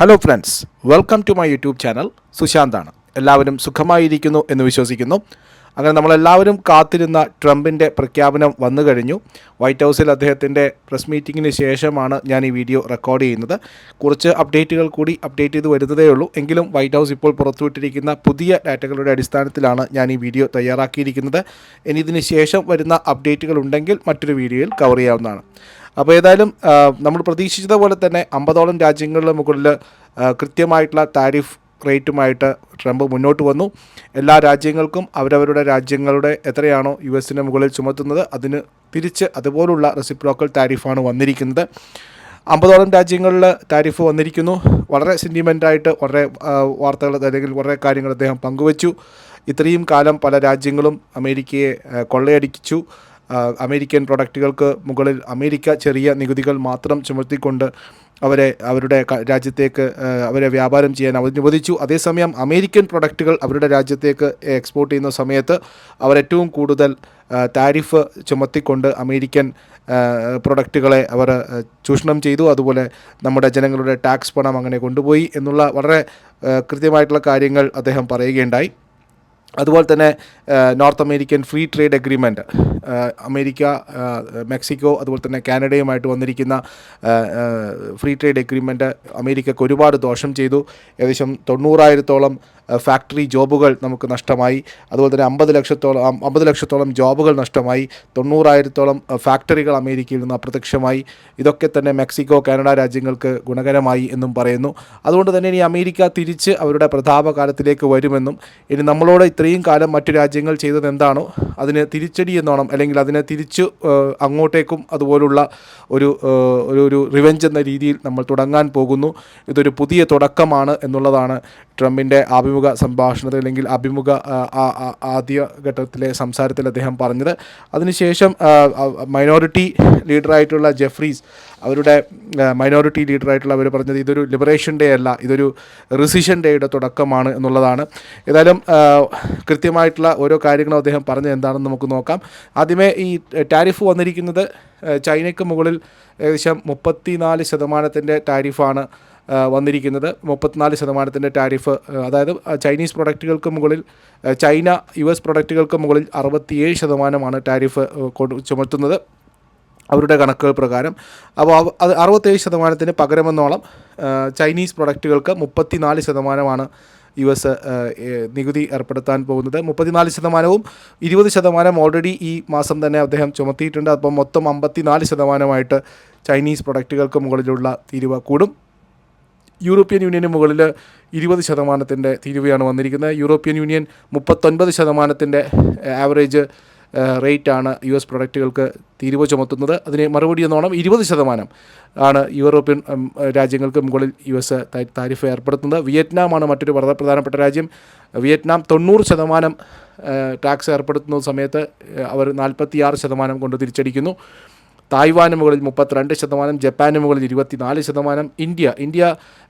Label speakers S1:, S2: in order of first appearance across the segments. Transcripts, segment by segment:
S1: Hello friends welcome to my YouTube channel സുശാന്താണ്. എല്ലാവരും സുഖമായിരിക്കുന്നു എന്ന് വിശ്വസിക്കുന്നു. അങ്ങനെ നമ്മളെല്ലാവരും കാത്തിരുന്ന ട്രംപിന്റെ പ്രഖ്യാപനം വന്നു കഴിഞ്ഞു. വൈറ്റ് ഹൗസിൽ അദ്ദേഹത്തിന്റെ പ്രസ് മീറ്റിങ്ങിന് ശേഷമാണ് ഞാൻ ഈ വീഡിയോ റെക്കോർഡ് ചെയ്യുന്നത്. കുറച്ച് അപ്ഡേറ്റുകൾ കൂടി അപ്ഡേറ്റ് ചെയ്ത് വരുന്നതേ ഉള്ളൂ. എങ്കിലും വൈറ്റ് ഹൗസ് ഇപ്പോൾ പുറത്തുവിട്ടിരിക്കുന്ന പുതിയ ഡാറ്റകളുടെ അടിസ്ഥാനത്തിലാണ് ഞാൻ ഈ വീഡിയോ തയ്യാറാക്കിയിരിക്കുന്നത്. ഇനി ഇതിന് ശേഷം വരുന്ന അപ്ഡേറ്റുകൾ ഉണ്ടെങ്കിൽ മറ്റൊരു വീഡിയോയിൽ കവർ ചെയ്യാവുന്നതാണ്. അപ്പോൾ ഏതായാലും നമ്മൾ നമ്മൾ പ്രതീക്ഷിച്ചതുപോലെ തന്നെ അമ്പതോളം രാജ്യങ്ങളുടെ മുകളിൽ കൃത്യമായിട്ടുള്ള താരിഫ് റേറ്റുമായിട്ട് ട്രംപ് മുന്നോട്ട് വന്നു. എല്ലാ രാജ്യങ്ങൾക്കും അവരവരുടെ രാജ്യങ്ങളുടെ എത്രയാണോ യു എസിന്റെ മുകളിൽ ചുമത്തുന്നത് അതിന് തിരിച്ച് അതുപോലുള്ള റെസിപ്രോക്കൽ താരിഫാണ് വന്നിരിക്കുന്നത്. അമ്പതോളം രാജ്യങ്ങളിൽ താരിഫ് വന്നിരിക്കുന്നു. വളരെ സെന്റിമെന്റായിട്ട് വളരെ വാർത്തകൾ അല്ലെങ്കിൽ വളരെ കാര്യങ്ങൾ അദ്ദേഹം പങ്കുവച്ചു. ഇത്രയും കാലം പല രാജ്യങ്ങളും അമേരിക്കയെ കൊള്ളയടിച്ചു അമേരിക്കൻ പ്രൊഡക്റ്റുകൾക്ക് മുകളിൽ അമേരിക്ക ചെറിയ നികുതികൾ മാത്രം ചുമത്തിക്കൊണ്ട് അവരെ അവരുടെ രാജ്യത്തേക്ക് അവരെ വ്യാപാരം ചെയ്യാൻ അനുവദിച്ചു. അതേസമയം അമേരിക്കൻ പ്രൊഡക്റ്റുകൾ അവരുടെ രാജ്യത്തേക്ക് എക്സ്പോർട്ട് ചെയ്യുന്ന സമയത്ത് അവരേറ്റവും കൂടുതൽ താരിഫ് ചുമത്തിക്കൊണ്ട് അമേരിക്കൻ പ്രൊഡക്റ്റുകളെ അവർ ചൂഷണം ചെയ്തു. അതുപോലെ നമ്മുടെ ജനങ്ങളുടെ ടാക്സ് പണം അങ്ങനെ കൊണ്ടുപോയി എന്നുള്ള വളരെ കൃത്യമായിട്ടുള്ള കാര്യങ്ങൾ അദ്ദേഹം പറയുകയുണ്ടായി. അതുപോലെ തന്നെ North American free trade agreement America Mexico അതുപോലെ തന്നെ കാനഡയുമായിട്ട് വന്നിരിക്കുന്ന ഫ്രീ ട്രേഡ് അഗ്രിമെന്റ് അമേരിക്കക്ക് ഒരുപാട് ദോഷം ചെയ്തു. ഏകദേശം തൊണ്ണൂറായിരത്തോളം ഫാക്ടറി ജോബുകൾ നമുക്ക് നഷ്ടമായി. അതുപോലെ തന്നെ അമ്പത് ലക്ഷത്തോളം അമ്പത് ലക്ഷത്തോളം ജോബുകൾ നഷ്ടമായി. തൊണ്ണൂറായിരത്തോളം ഫാക്ടറികൾ അമേരിക്കയിൽ നിന്ന് അപ്രത്യക്ഷമായി. ഇതൊക്കെ തന്നെ മെക്സിക്കോ കാനഡ രാജ്യങ്ങൾക്ക് ഗുണകരമായി എന്നും പറയുന്നു. അതുകൊണ്ട് തന്നെ ഇനി അമേരിക്ക തിരിച്ച് അവരുടെ പ്രതാപകാലത്തിലേക്ക് വരുമെന്നും ഇനി നമ്മളോട് ഇത്രയും കാലം മറ്റു രാജ്യങ്ങൾ ചെയ്തത് എന്താണോ അതിന് തിരിച്ചടി എന്നോണം അല്ലെങ്കിൽ അതിനെ തിരിച്ചു അങ്ങോട്ടേക്കും അതുപോലുള്ള ഒരു ഒരു റിവെഞ്ച് എന്ന രീതിയിൽ നമ്മൾ തുടങ്ങാൻ പോകുന്നു. ഇതൊരു പുതിയ തുടക്കമാണ് എന്നുള്ളതാണ് ട്രംപിന്റെ അഭിമുഖ സംഭാഷണത്തിൽ അല്ലെങ്കിൽ അഭിമുഖ ആദ്യ ഘട്ടത്തിലെ സംസാരത്തിൽ അദ്ദേഹം പറഞ്ഞത്. അതിനുശേഷം മൈനോറിറ്റി ലീഡറായിട്ടുള്ള ജെഫ്രീസ് അവരുടെ മൈനോറിറ്റി ലീഡറായിട്ടുള്ള അവർ പറഞ്ഞത് ഇതൊരു ലിബറേഷൻ ഡേ അല്ല ഇതൊരു റിസിഷൻ ഡേയുടെ തുടക്കമാണ് എന്നുള്ളതാണ്. ഏതായാലും കൃത്യമായിട്ടുള്ള ഓരോ കാര്യങ്ങളും അദ്ദേഹം പറഞ്ഞത് എന്താണെന്ന് നമുക്ക് നോക്കാം. ആദ്യമേ ഈ ടാരിഫ് വന്നിരിക്കുന്നത് ചൈനയ്ക്ക് മുകളിൽ ഏകദേശം മുപ്പത്തിനാല് ശതമാനത്തിന്റെ ടാരിഫാണ് വന്നിരിക്കുന്നത്. മുപ്പത്തിനാല് ശതമാനത്തിന്റെ ടാരിഫ് അതായത് ചൈനീസ് പ്രൊഡക്റ്റുകൾക്ക് മുകളിൽ ചൈന യു എസ് പ്രൊഡക്റ്റുകൾക്ക് മുകളിൽ അറുപത്തിയേഴ് ശതമാനമാണ് ടാരിഫ് ചുമത്തുന്നത്. അവരുടെ കണക്കുകൾ പ്രകാരം. അപ്പോൾ അത് അറുപത്തേഴ് ശതമാനത്തിന് പകരമെന്നോളം ചൈനീസ് പ്രൊഡക്റ്റുകൾക്ക് മുപ്പത്തിനാല് ശതമാനമാണ് യു എസ് നികുതി ഏർപ്പെടുത്താൻ പോകുന്നത്. മുപ്പത്തിനാല് ശതമാനവും ഇരുപത് ശതമാനം ഓൾറെഡി ഈ മാസം തന്നെ അദ്ദേഹം ചുമത്തിയിട്ടുണ്ട്. അപ്പം മൊത്തം അമ്പത്തിനാല് ശതമാനമായിട്ട് ചൈനീസ് പ്രൊഡക്റ്റുകൾക്ക് മുകളിലുള്ള തീരുവ കൂടും. യൂറോപ്യൻ യൂണിയന് മുകളിൽ ഇരുപത് ശതമാനത്തിന്റെ തീരുവയാണ് വന്നിരിക്കുന്നത്. യൂറോപ്യൻ യൂണിയൻ മുപ്പത്തൊൻപത് ശതമാനത്തിന്റെ ആവറേജ് റേറ്റാണ് യു എസ് പ്രൊഡക്റ്റുകൾക്ക് തീരുവ ചുമത്തുന്നത്. അതിന് മറുപടി എന്നോണം ഇരുപത് ശതമാനം ആണ് യൂറോപ്യൻ രാജ്യങ്ങൾക്ക് മുകളിൽ യു എസ് താരിഫ് ഏർപ്പെടുത്തുന്നത്. വിയറ്റ്നാമാണ് മറ്റൊരു വളരെ പ്രധാനപ്പെട്ട രാജ്യം. വിയറ്റ്നാം തൊണ്ണൂറ് ശതമാനം ടാക്സ് ഏർപ്പെടുത്തുന്ന സമയത്ത് അവർ നാൽപ്പത്തിയാറ് ശതമാനം കൊണ്ട് തിരിച്ചടിക്കുന്നു. തായ്വാന് മുകളിൽ മുപ്പത്തിരണ്ട് ശതമാനം ജപ്പാന് മുകളിൽ ഇരുപത്തിനാല് ശതമാനം ഇന്ത്യ ഇന്ത്യ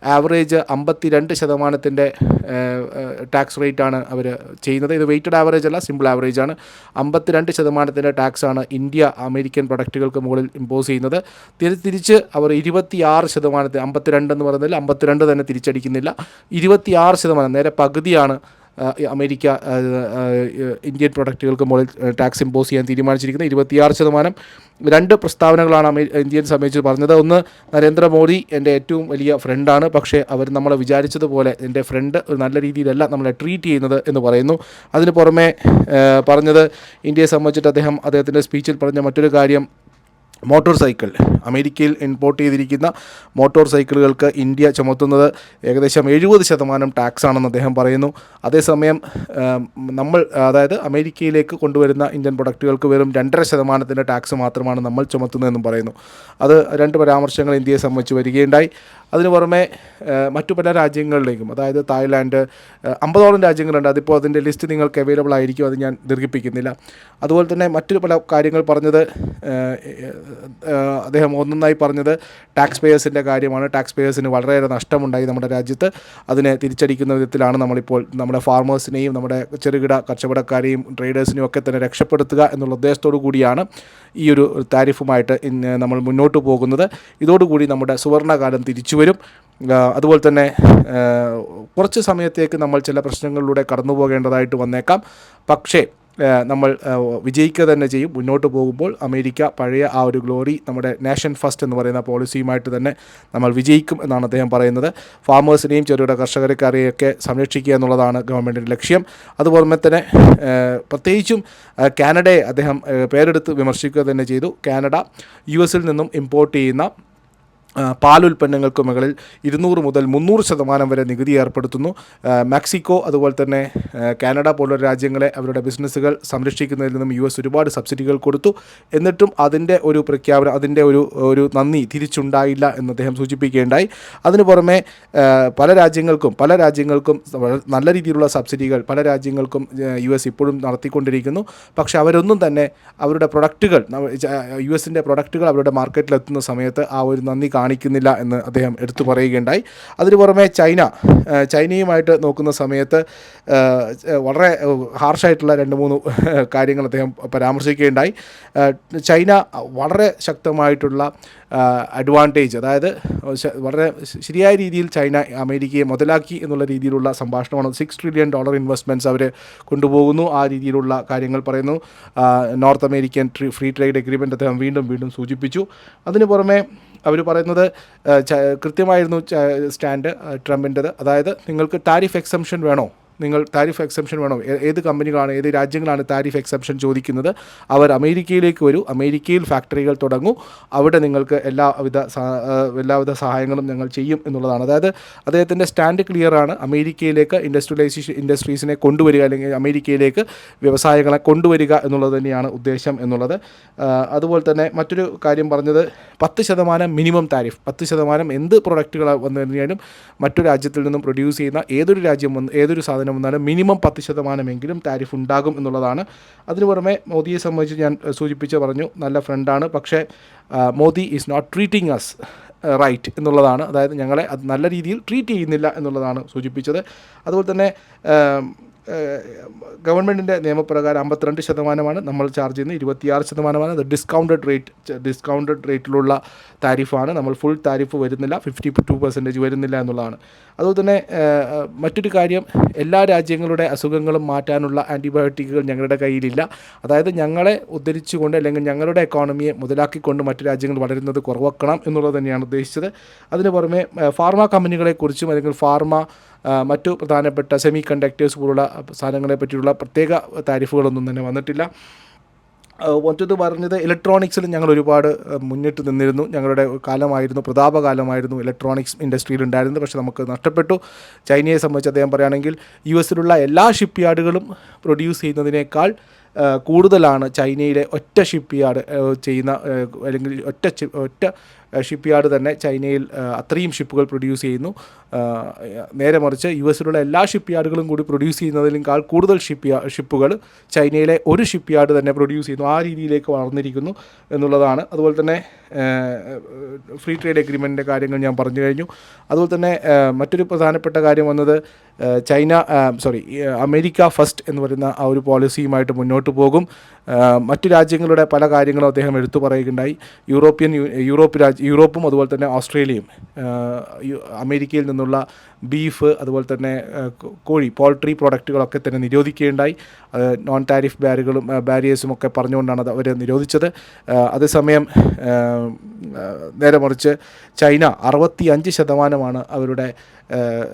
S1: ആവറേജ് അമ്പത്തിരണ്ട് ശതമാനത്തിന്റെ ടാക്സ് റേറ്റാണ് അവർ ചെയ്യുന്നത്. ഇത് വെയ്റ്റഡ് ആവറേജ് അല്ല സിമ്പിൾ ആവറേജ് ആണ്. അമ്പത്തിരണ്ട് ശതമാനത്തിന്റെ ടാക്സാണ് ഇന്ത്യ അമേരിക്കൻ പ്രൊഡക്റ്റുകൾക്ക് മുകളിൽ ഇമ്പോസ് ചെയ്യുന്നത്. തിരി തിരിച്ച് അവർ ഇരുപത്തിയാറ് ശതമാനത്തിൽ അമ്പത്തിരണ്ട് എന്ന് പറയുന്നതിൽ അമ്പത്തിരണ്ട് തന്നെ തിരിച്ചടിക്കുന്നില്ല. ഇരുപത്തിയാറ് ശതമാനം നേരെ പകുതിയാണ് അമേരിക്ക ഇന്ത്യൻ പ്രൊഡക്റ്റുകൾക്ക് മുകളിൽ ടാക്സ് ഇമ്പോസ് ചെയ്യാൻ തീരുമാനിച്ചിരിക്കുന്നത് ഇരുപത്തിയാറ് ശതമാനം. രണ്ട് പ്രസ്താവനകളാണ് ഇന്ത്യൻ സംബന്ധിച്ച് പറഞ്ഞത്. ഒന്ന് നരേന്ദ്രമോദി എന്റെ ഏറ്റവും വലിയ ഫ്രണ്ടാണ്. പക്ഷേ അവർ നമ്മളെ വിചാരിച്ചതുപോലെ എന്റെ ഫ്രണ്ട് ഒരു നല്ല രീതിയിലല്ല നമ്മളെ ട്രീറ്റ് ചെയ്യുന്നത് എന്ന് പറയുന്നു. അതിന് പുറമെ പറഞ്ഞത് ഇന്ത്യയെ സംബന്ധിച്ചിട്ട് അദ്ദേഹം അദ്ദേഹത്തിന്റെ സ്പീച്ചിൽ പറഞ്ഞ മറ്റൊരു കാര്യം മോട്ടോർ സൈക്കിൾ. അമേരിക്കയിൽ ഇമ്പോർട്ട് ചെയ്തിരിക്കുന്ന മോട്ടോർ സൈക്കിളുകൾക്ക് ഇന്ത്യ ചുമത്തുന്നത് ഏകദേശം എഴുപത് ശതമാനം ടാക്സ് ആണെന്ന് അദ്ദേഹം പറയുന്നു. അതേസമയം നമ്മൾ അതായത് അമേരിക്കയിലേക്ക് കൊണ്ടുവരുന്ന ഇന്ത്യൻ പ്രൊഡക്റ്റുകൾക്ക് വെറും രണ്ടര ശതമാനത്തിന്റെ ടാക്സ് മാത്രമാണ് നമ്മൾ ചുമത്തുന്നതെന്നും പറയുന്നു. അത് രണ്ട് പരാമർശങ്ങൾ ഇന്ത്യയെ സംബന്ധിച്ച് വരികയുണ്ടായി. അതിനു പുറമെ മറ്റു പല രാജ്യങ്ങളിലേക്കും അതായത് തായ്ലാൻഡ് അമ്പതോളം രാജ്യങ്ങളുണ്ട്. അതിപ്പോൾ അതിന്റെ ലിസ്റ്റ് നിങ്ങൾക്ക് അവൈലബിൾ ആയിരിക്കും അത് ഞാൻ ദീർഘിപ്പിക്കുന്നില്ല. അതുപോലെ തന്നെ മറ്റു പല കാര്യങ്ങൾ പറഞ്ഞത് അദ്ദേഹം ഒന്നൊന്നായി പറഞ്ഞത് ടാക്സ് പേയേഴ്സിന്റെ കാര്യമാണ്. ടാക്സ് പേയേഴ്സിന് വളരെയേറെ നഷ്ടമുണ്ടായി നമ്മുടെ രാജ്യത്ത്. അതിനെ തിരിച്ചടിക്കുന്ന വിധത്തിലാണ് നമ്മളിപ്പോൾ നമ്മുടെ ഫാർമേഴ്സിനെയും നമ്മുടെ ചെറുകിട കച്ചവടക്കാരെയും ട്രേഡേഴ്സിനെയും ഒക്കെ തന്നെ രക്ഷപ്പെടുത്തുക എന്നുള്ള ഉദ്ദേശത്തോടു കൂടിയാണ് ഈ ഒരു താരിഫുമായിട്ട് നമ്മൾ മുന്നോട്ട് പോകുന്നത്. ഇതോടുകൂടി നമ്മുടെ സുവർണകാലം തിരിച്ചു വരും അതുപോലെ തന്നെ കുറച്ച് സമയത്തേക്ക് നമ്മൾ ചില പ്രശ്നങ്ങളിലൂടെ കടന്നു പോകേണ്ടതായിട്ട് വന്നേക്കാം. പക്ഷേ നമ്മൾ വിജയിക്കുക തന്നെ ചെയ്യും. മുന്നോട്ട് പോകുമ്പോൾ അമേരിക്ക പഴയ ആ ഒരു ഗ്ലോറി നമ്മുടെ നാഷൻ ഫസ്റ്റ് എന്ന് പറയുന്ന പോളിസിയുമായിട്ട് തന്നെ നമ്മൾ വിജയിക്കും എന്നാണ് അദ്ദേഹം പറയുന്നത്. ഫാമേഴ്സിനെയും ചെറുകിട കർഷകരെക്കാരെയൊക്കെ സംരക്ഷിക്കുക എന്നുള്ളതാണ് ഗവൺമെന്റിന്റെ ലക്ഷ്യം. അതുപോലെ തന്നെ പ്രത്യേകിച്ചും കാനഡയെ അദ്ദേഹം പേരെടുത്ത് വിമർശിക്കുക തന്നെ ചെയ്തു. കാനഡ യു എസിൽ നിന്നും ഇമ്പോർട്ട് ചെയ്യുന്ന പാലുൽപ്പന്നങ്ങൾക്ക് മുകളിൽ ഇരുന്നൂറ് മുതൽ മുന്നൂറ് ശതമാനം വരെ നികുതി ഏർപ്പെടുത്തുന്നു. മെക്സിക്കോ അതുപോലെ തന്നെ കാനഡ പോലുള്ള രാജ്യങ്ങളെ അവരുടെ ബിസിനസ്സുകൾ സംരക്ഷിക്കുന്നതിൽ നിന്നും യു എസ് ഒരുപാട് സബ്സിഡികൾ കൊടുത്തു. എന്നിട്ടും അതിന്റെ ഒരു പ്രഖ്യാപനം അതിന്റെ ഒരു ഒരു നന്ദി തിരിച്ചുണ്ടായില്ല എന്ന് അദ്ദേഹം സൂചിപ്പിക്കുകയുണ്ടായി. അതിനു പുറമെ പല രാജ്യങ്ങൾക്കും പല രാജ്യങ്ങൾക്കും നല്ല രീതിയിലുള്ള സബ്സിഡികൾ പല രാജ്യങ്ങൾക്കും യു എസ് ഇപ്പോഴും നടത്തിക്കൊണ്ടിരിക്കുന്നു. പക്ഷേ അവരൊന്നും തന്നെ അവരുടെ പ്രൊഡക്റ്റുകൾ യു എസിന്റെ പ്രൊഡക്റ്റുകൾ അവരുടെ മാർക്കറ്റിലെത്തുന്ന സമയത്ത് ആ ഒരു നന്ദി കാണിക്കുന്നില്ല എന്ന് അദ്ദേഹം എടുത്തു പറയുകയുണ്ടായി. അതിനു പുറമെ ചൈന ചൈനയുമായിട്ട് നോക്കുന്ന സമയത്ത് വളരെ ഹാർഷായിട്ടുള്ള രണ്ട് മൂന്ന് കാര്യങ്ങൾ അദ്ദേഹം പരാമർശിക്കുകയുണ്ടായി. ചൈന വളരെ ശക്തമായിട്ടുള്ള അഡ്വാന്റേജ് അതായത് വളരെ ശരിയായ രീതിയിൽ ചൈന അമേരിക്കയെ മുതലാക്കി എന്നുള്ള രീതിയിലുള്ള സംഭാഷണമാണ്. സിക്സ് ട്രില്യൺ ഡോളർ ഇൻവെസ്റ്റ്മെന്റ്സ് അവർ കൊണ്ടുപോകുന്നു. ആ രീതിയിലുള്ള കാര്യങ്ങൾ പറയുന്നു. North American free trade agreement അദ്ദേഹം വീണ്ടും വീണ്ടും സൂചിപ്പിച്ചു. അതിന് പുറമെ അവർ പറയുന്നത് കൃത്യമായിരുന്നു സ്റ്റാൻഡ് ട്രംപിന്റെത്. അതായത് നിങ്ങൾക്ക് ടാരിഫ് എക്സംഷൻ വേണോ? നിങ്ങൾ താരിഫ് എക്സംഷൻ വേണോ? ഏത് കമ്പനികളാണ് ഏത് രാജ്യങ്ങളാണ് താരിഫ് എക്സംഷൻ ചോദിക്കുന്നത്? അവർ അമേരിക്കയിലേക്ക് വരൂ അമേരിക്കയിൽ ഫാക്ടറികൾ തുടങ്ങും. അവിടെ നിങ്ങൾക്ക് എല്ലാവിധ എല്ലാവിധ സഹായങ്ങളും ഞങ്ങൾ ചെയ്യും എന്നുള്ളതാണ്. അതായത് അദ്ദേഹത്തിന്റെ സ്റ്റാൻഡ് ക്ലിയർ ആണ്. അമേരിക്കയിലേക്ക് ഇൻഡസ്ട്രിയലൈസേഷൻ ഇൻഡസ്ട്രീസിനെ കൊണ്ടുവരിക അല്ലെങ്കിൽ അമേരിക്കയിലേക്ക് വ്യവസായങ്ങളെ കൊണ്ടുവരിക എന്നുള്ളത് തന്നെയാണ് ഉദ്ദേശം എന്നുള്ളത്. അതുപോലെ തന്നെ മറ്റൊരു കാര്യം പറഞ്ഞത് പത്ത് ശതമാനം മിനിമം താരിഫ് പത്ത് ശതമാനം എന്ത് പ്രൊഡക്റ്റുകൾ വന്നു കഴിഞ്ഞാലും മറ്റു രാജ്യത്തിൽ നിന്നും പ്രൊഡ്യൂസ് ചെയ്യുന്ന ഏതൊരു രാജ്യം വന്ന് ഏതൊരു സാധനം വന്നാലും മിനിമം പത്ത് ശതമാനമെങ്കിലും താരിഫ് ഉണ്ടാകും എന്നുള്ളതാണ്. അതിനു പുറമെ മോദിയെ സംബന്ധിച്ച് ഞാൻ സൂചിപ്പിച്ച് പറഞ്ഞു നല്ല ഫ്രണ്ടാണ് പക്ഷേ Modi is not treating us right എന്നുള്ളതാണ്. അതായത് ഞങ്ങളെ അത് നല്ല രീതിയിൽ ട്രീറ്റ് ചെയ്യുന്നില്ല എന്നുള്ളതാണ് സൂചിപ്പിച്ചത്. അതുപോലെ തന്നെ ഗവൺമെന്റിന്റെ നിയമപ്രകാരം അമ്പത്തിരണ്ട് ശതമാനമാണ് നമ്മൾ ചാർജ് ചെയ്യുന്നത്. ഇരുപത്തിയാറ് ശതമാനമാണ് അത് ഡിസ്കൗണ്ടഡ് റേറ്റ് ഡിസ്കൗണ്ടഡ് റേറ്റിലുള്ള താരിഫാണ്. നമ്മൾ ഫുൾ താരിഫ് വരുന്നില്ല. ഫിഫ്റ്റി ടു പെർസെന്റേജ് വരുന്നില്ല എന്നുള്ളതാണ്. അതുപോലെ തന്നെ മറ്റൊരു കാര്യം എല്ലാ രാജ്യങ്ങളുടെ അസുഖങ്ങളും മാറ്റാനുള്ള ആന്റിബയോട്ടിക്കുകൾ ഞങ്ങളുടെ കയ്യിലില്ല. അതായത് ഞങ്ങളെ ഉദ്ധരിച്ചുകൊണ്ട് അല്ലെങ്കിൽ ഞങ്ങളുടെ എക്കോണമിയെ മുതലാക്കിക്കൊണ്ട് മറ്റു രാജ്യങ്ങൾ വളരുന്നത് കുറവാക്കണം എന്നുള്ളത് തന്നെയാണ് ഉദ്ദേശിച്ചത്. അതിന് പുറമെ ഫാർമ കമ്പനികളെക്കുറിച്ചും അല്ലെങ്കിൽ ഫാർമ മറ്റു പ്രധാനപ്പെട്ട സെമി കണ്ടക്ടേഴ്സ് പോലുള്ള സാധനങ്ങളെ പറ്റിയുള്ള പ്രത്യേക താരിഫുകളൊന്നും തന്നെ വന്നിട്ടില്ല. മറ്റത് പറഞ്ഞത് ഇലക്ട്രോണിക്സിൽ ഞങ്ങൾ ഒരുപാട് മുന്നിട്ട് നിന്നിരുന്നു. ഞങ്ങളുടെ കാലമായിരുന്നു പ്രതാപകാലമായിരുന്നു ഇലക്ട്രോണിക്സ് ഇൻഡസ്ട്രിയിൽ ഉണ്ടായിരുന്നത് പക്ഷേ നമുക്ക് നഷ്ടപ്പെട്ടു. ചൈനയെ സംബന്ധിച്ച് അദ്ദേഹം പറയുകയാണെങ്കിൽ യു എസിലുള്ള എല്ലാ ഷിപ്പ് യാർഡുകളും പ്രൊഡ്യൂസ് ചെയ്യുന്നതിനേക്കാൾ കൂടുതലാണ് ചൈനയിലെ ഒറ്റ ഷിപ്പ് യാർഡ് ചെയ്യുന്ന അല്ലെങ്കിൽ ഒറ്റ ഒറ്റ ഷിപ്പ് യാർഡ് തന്നെ ചൈനയിൽ അത്രയും ഷിപ്പുകൾ പ്രൊഡ്യൂസ് ചെയ്യുന്നു. നേരെ മറിച്ച് യു എസിലുള്ള എല്ലാ ഷിപ്പ് യാർഡുകളും കൂടി പ്രൊഡ്യൂസ് ചെയ്യുന്നതിനേക്കാൾ കൂടുതൽ ഷിപ്പ് ഷിപ്പുകൾ ചൈനയിലെ ഒരു ഷിപ്പ് യാർഡ് തന്നെ പ്രൊഡ്യൂസ് ചെയ്യുന്നു. ആ രീതിയിലേക്ക് വളർന്നിരിക്കുന്നു എന്നുള്ളതാണ്. അതുപോലെ തന്നെ ഫ്രീ ട്രേഡ് എഗ്രിമെന്റിന്റെ കാര്യങ്ങൾ ഞാൻ പറഞ്ഞു കഴിഞ്ഞു. അതുപോലെ തന്നെ മറ്റൊരു പ്രധാനപ്പെട്ട കാര്യം വന്നത് ചൈന സോറി അമേരിക്ക ഫസ്റ്റ് എന്ന് പറയുന്ന ആ ഒരു പോളിസിയുമായിട്ട് മുന്നോട്ട് പോകും. മറ്റു രാജ്യങ്ങളുടെ പല കാര്യങ്ങളും അദ്ദേഹം എടുത്തു പറയുകയുണ്ടായി. യൂറോപ്യൻ യൂറോപ്യ യൂറോപ്പ് രാജ്യ യൂറോപ്പും അതുപോലെ തന്നെ ഓസ്ട്രേലിയയും അമേരിക്കയിൽ നിന്നുള്ള ബീഫ് അതുപോലെ തന്നെ കോഴി പോൾട്രി പ്രോഡക്റ്റുകളൊക്കെ തന്നെ നിരോധിക്കുകയുണ്ടായി. നോൺ ടാരിഫ് ബാരുകളും ബാരിയേഴ്സും ഒക്കെ പറഞ്ഞുകൊണ്ടാണ് അത് അവർ നിരോധിച്ചത്. അതേസമയം നേരെ മറിച്ച് ചൈന അറുപത്തി അഞ്ച് ശതമാനമാണ് അവരുടെ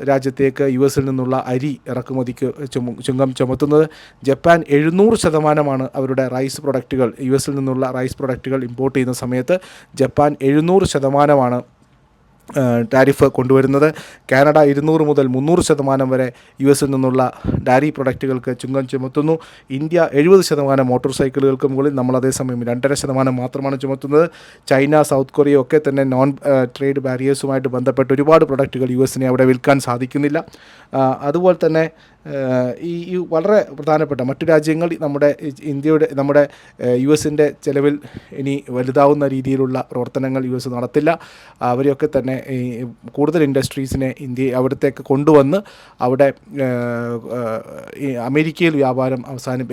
S1: രാജ്യത്തേക്ക് യു എസിൽ നിന്നുള്ള അരി ഇറക്കുമതിക്ക് ചുമ ചുങ്കം ചുമത്തുന്നത്. ജപ്പാൻ എഴുന്നൂറ് ശതമാനമാണ് അവരുടെ റൈസ് പ്രൊഡക്റ്റുകൾ യു എസിൽ നിന്നുള്ള റൈസ് പ്രൊഡക്റ്റുകൾ ഇമ്പോർട്ട് ചെയ്യുന്ന സമയത്ത് ജപ്പാൻ എഴുന്നൂറ് ശതമാനമാണ് ടാരിഫ് കൊണ്ടുവരുന്നത്. കാനഡ ഇരുന്നൂറ് മുതൽ മുന്നൂറ് ശതമാനം വരെ യു എസിൽ നിന്നുള്ള ഡയറി പ്രൊഡക്റ്റുകൾക്ക് ചുങ്കം ചുമത്തുന്നു. ഇന്ത്യ എഴുപത് ശതമാനം മോട്ടോർ സൈക്കിളുകൾക്ക് മുകളിൽ നമ്മൾ അതേസമയം രണ്ടര ശതമാനം മാത്രമാണ് ചുമത്തുന്നത്. ചൈന സൗത്ത് കൊറിയ ഒക്കെ തന്നെ നോൺ ട്രേഡ് ബാരിയേഴ്സുമായിട്ട് ബന്ധപ്പെട്ട് ഒരുപാട് പ്രൊഡക്റ്റുകൾ യു എസിനെ അവിടെ വിൽക്കാൻ സാധിക്കുന്നില്ല. അതുപോലെ തന്നെ ഈ ഈ വളരെ പ്രധാനപ്പെട്ട മറ്റു രാജ്യങ്ങൾ നമ്മുടെ ഇന്ത്യയുടെ നമ്മുടെ യു എസിന്റെ ചിലവിൽ ഇനി വലുതാവുന്ന രീതിയിലുള്ള പ്രവർത്തനങ്ങൾ യു എസ് നടത്തില്ല. അവരെയൊക്കെ തന്നെ കൂടുതൽ ഇൻഡസ്ട്രീസിനെ ഇന്ത്യ അവിടത്തേക്ക് കൊണ്ടുവന്ന് അവിടെ അമേരിക്കയിൽ വ്യാപാരം അവസാനി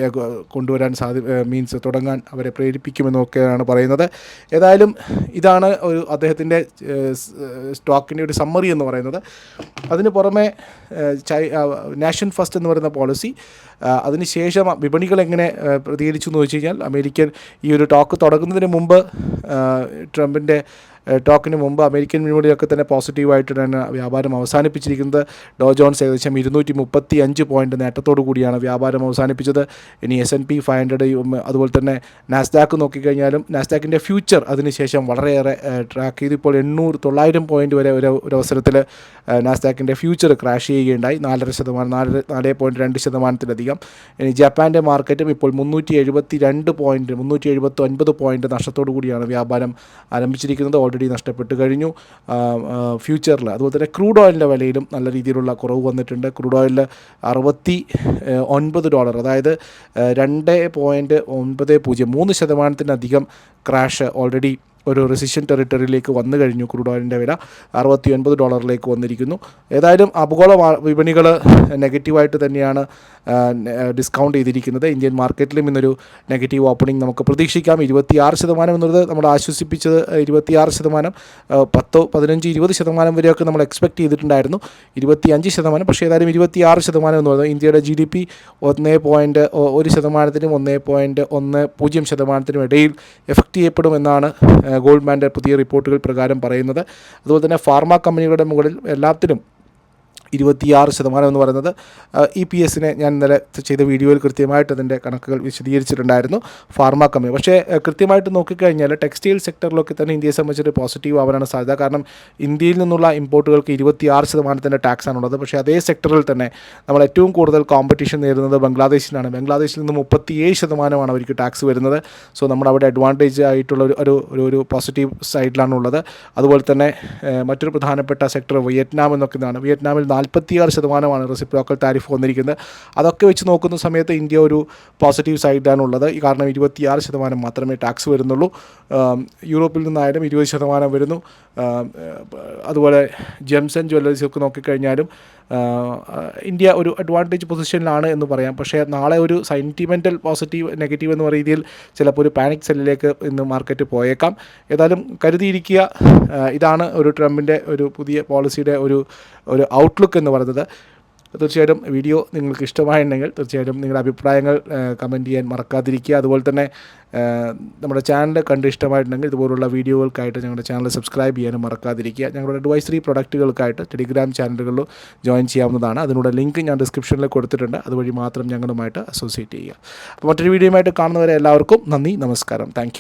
S1: കൊണ്ടുവരാൻ സാധി മീൻസ് തുടങ്ങാൻ അവരെ പ്രേരിപ്പിക്കുമെന്നൊക്കെയാണ് പറയുന്നത്. ഏതായാലും ഇതാണ് ഒരു അദ്ദേഹത്തിന്റെ സ്റ്റോക്കിന്റെ ഒരു സമ്മറി എന്ന് പറയുന്നത്. അതിന് പുറമെ നാഷൻ ഫസ്റ്റ് എന്ന് പറയുന്ന പോളിസി അതിനുശേഷം വിപണികൾ എങ്ങനെ പ്രതികരിച്ചു എന്ന് വെച്ച് കഴിഞ്ഞാൽ അമേരിക്കൻ ഈ ഒരു ടോക്ക് തുടങ്ങുന്നതിന് മുമ്പ് ട്രംപിന്റെ ടോക്കിന് മുമ്പ് അമേരിക്കൻ വിപണിയൊക്കെ തന്നെ പോസിറ്റീവായിട്ടാണ് വ്യാപാരം അവസാനിപ്പിച്ചിരിക്കുന്നത്. ഡോ ജോൺസ് ഏകദേശം ഇരുന്നൂറ്റി മുപ്പത്തി അഞ്ച് പോയിന്റ് നേട്ടത്തോടു കൂടിയാണ് വ്യാപാരം അവസാനിപ്പിച്ചത്. ഇനി S and P five hundred അതുപോലെ തന്നെ നാസ്ഡാക്ക് നോക്കിക്കഴിഞ്ഞാലും നാസ്ഡാക്കിന്റെ ഫ്യൂച്ചർ അതിനുശേഷം വളരെയേറെ ട്രാക്ക് ചെയ്ത് ഇപ്പോൾ എണ്ണൂറ് തൊള്ളായിരം പോയിന്റ് വരെ ഒരു ഒരു അവസരത്തിൽ നാസ്ഡാക്കിന്റെ ഫ്യൂച്ചർ ക്രാഷ് ചെയ്യുകയുണ്ടായി. നാലര ശതമാനം നാല് നാല് പോയിന്റ് രണ്ട് ശതമാനത്തിലധികം. ഇനി ജപ്പാന്റെ മാർക്കറ്റും ഇപ്പോൾ മുന്നൂറ്റി എഴുപത്തി രണ്ട് പോയിന്റ് മുന്നൂറ്റി എഴുപത്തി ഒൻപത് പോയിന്റ് നഷ്ടത്തോടു കൂടിയാണ് വ്യാപാരം ആരംഭിച്ചിരിക്കുന്നത്. ഓൾറെഡി നഷ്ടപ്പെട്ട് കഴിഞ്ഞു. ഫ്യൂച്ചറിൽ അതുപോലെ തന്നെ ക്രൂഡ് ഓയിലിന്റെ വിലയിലും നല്ല രീതിയിലുള്ള കുറവ് വന്നിട്ടുണ്ട്. ക്രൂഡ് ഓയിലിൽ അറുപത്തി ഒൻപത് ഡോളർ അതായത് രണ്ട് പോയിന്റ് ഒൻപത് പൂജ്യം മൂന്ന് ശതമാനത്തിനധികം ക്രാഷ് ഓൾറെഡി ഒരു റെസിഷൻ ടെറിട്ടറിയിലേക്ക് വന്നു കഴിഞ്ഞു. ക്രൂഡ് ഓയിലിന്റെ വില അറുപത്തി ഒൻപത് ഡോളറിലേക്ക് വന്നിരിക്കുന്നു. ഏതായാലും ആഗോള വിപണികൾ നെഗറ്റീവായിട്ട് തന്നെയാണ് ഡിസ്കൗണ്ട് ചെയ്തിരിക്കുന്നത്. ഇന്ത്യൻ മാർക്കറ്റിലും ഇന്നൊരു നെഗറ്റീവ് ഓപ്പണിംഗ് നമുക്ക് പ്രതീക്ഷിക്കാം. ഇരുപത്തിയാറ് ശതമാനം എന്നുള്ളത് നമ്മൾ ആശ്വസിപ്പിച്ചത് ഇരുപത്തിയാറ് ശതമാനം പത്തോ പതിനഞ്ച് ഇരുപത് ശതമാനം വരെയൊക്കെ നമ്മൾ എക്സ്പെക്ട് ചെയ്തിട്ടുണ്ടായിരുന്നു. ഇരുപത്തിയഞ്ച് ശതമാനം പക്ഷേ ഏതായാലും ഇരുപത്തിയാറ് ശതമാനം എന്ന് പറയുന്നത് ഇന്ത്യയുടെ ജി ഡി പി ഒന്നേ പോയിന്റ് ഒരു ശതമാനത്തിനും ഒന്നേ പോയിന്റ് ഒന്ന് പൂജ്യം ശതമാനത്തിനും ഇടയിൽ എഫക്റ്റ് ചെയ്യപ്പെടുമെന്നാണ് ഗോൾഡ്മാന്റെ പുതിയ റിപ്പോർട്ടുകൾ പ്രകാരം പറയുന്നത്. അതുപോലെ തന്നെ ഫാർമ കമ്പനികളുടെ മുകളിൽ എല്ലാത്തിനും ഇരുപത്തിയാറ് ശതമാനം എന്ന് പറയുന്നത് ഇ പി എസിനെ ഞാൻ ഇന്നലെ ചെയ്ത വീഡിയോയിൽ കൃത്യമായിട്ട് അതിന്റെ കണക്കുകൾ വിശദീകരിച്ചിട്ടുണ്ടായിരുന്നു ഫാർമ കമ്പനി. പക്ഷേ കൃത്യമായിട്ട് നോക്കിക്കഴിഞ്ഞാൽ ടെക്സ്റ്റൈൽ സെക്ടറിലൊക്കെ തന്നെ ഇന്ത്യയെ സംബന്ധിച്ചൊരു പോസിറ്റീവ് ആവാനാണ് സാധ്യത. കാരണം ഇന്ത്യയിൽ നിന്നുള്ള ഇമ്പോർട്ടുകൾക്ക് ഇരുപത്തിയാറ് ശതമാനത്തിന്റെ ടാക്സ് ആണുള്ളത് പക്ഷേ അതേ സെക്ടറിൽ തന്നെ നമ്മൾ ഏറ്റവും കൂടുതൽ കോമ്പറ്റീഷൻ നേരിടുന്നത് ബംഗ്ലാദേശിലാണ്. ബംഗ്ലാദേശിൽ നിന്ന് മുപ്പത്തിയേഴ് ശതമാനമാണ് അവർക്ക് ടാക്സ് വരുന്നത്. സോ നമ്മുടെ അവിടെ അഡ്വാന്റേജ് ആയിട്ടുള്ള ഒരു ഒരു ഒരു പോസിറ്റീവ് സൈഡിലാണുള്ളത് അതുപോലെ തന്നെ മറ്റൊരു പ്രധാനപ്പെട്ട സെക്ടർ വിയറ്റ്നാം എന്നൊക്കെ വിയറ്റ്നാമിൽ വിയറ്റ്നാമിൽ നാൽപ്പത്തിയാറ് ശതമാനമാണ് റെസിപ്രോക്കൽ താരിഫ് വന്നിരിക്കുന്നത്. അതൊക്കെ വെച്ച് നോക്കുന്ന സമയത്ത് ഇന്ത്യ ഒരു പോസിറ്റീവ് സൈഡാണ് ഈ കാരണം ഇരുപത്തിയാറ് ശതമാനം മാത്രമേ ടാക്സ് വരുന്നുള്ളൂ. യൂറോപ്പിൽ നിന്നായാലും ഇരുപത് ശതമാനം വരുന്നു. അതുപോലെ ജെംസ് ആൻഡ് ജ്വല്ലറീസ് ഒക്കെ നോക്കിക്കഴിഞ്ഞാലും ഇന്ത്യ ഒരു അഡ്വാന്റേജ് പൊസിഷനിലാണ് എന്ന് പറയാം. പക്ഷേ നാളെ ഒരു സെന്റിമെന്റൽ പോസിറ്റീവ് നെഗറ്റീവ് എന്ന രീതിയിൽ ചിലപ്പോൾ ഒരു പാനിക് സെല്ലിലേക്ക് ഇന്ന് മാർക്കറ്റ് പോയേക്കാം. ഏതായാലും കരുതിയിരിക്കുക ഇതാണ് ഒരു ട്രംപിന്റെ ഒരു പുതിയ പോളിസിയുടെ ഒരു ഒരു ഔട്ട്ലുക്ക് എന്ന് പറയുന്നത്. തീർച്ചയായിട്ടും വീഡിയോ നിങ്ങൾക്ക് ഇഷ്ടമായിട്ടുണ്ടെങ്കിൽ തീർച്ചയായിട്ടും നിങ്ങളുടെ അഭിപ്രായങ്ങൾ കമന്റ് ചെയ്യാൻ മറക്കാതിരിക്കുക. അതുപോലെ തന്നെ നമ്മുടെ ചാനൽ കണ്ട് ഇഷ്ടമായിട്ടുണ്ടെങ്കിൽ ഇതുപോലുള്ള വീഡിയോകൾക്കായിട്ട് ഞങ്ങളുടെ ചാനൽ സബ്സ്ക്രൈബ് ചെയ്യാനും മറക്കാതിരിക്കുക. ഞങ്ങളുടെ അഡ്വൈസറി പ്രൊഡക്റ്റുകൾക്കായിട്ട് ടെലിഗ്രാം ചാനലുകളിൽ ജോയിൻ ചെയ്യാവുന്നതാണ്. അതിനുള്ള ലിങ്ക് ഞാൻ ഡിസ്ക്രിപ്ഷനിൽ കൊടുത്തിട്ടുണ്ട്. അതുവഴി മാത്രം ഞങ്ങളുമായിട്ട് അസോസിയേറ്റ് ചെയ്യുക. അപ്പോൾ മറ്റൊരു വീഡിയോയുമായിട്ട് കാണുന്നവരെ എല്ലാവർക്കും നന്ദി നമസ്കാരം. താങ്ക്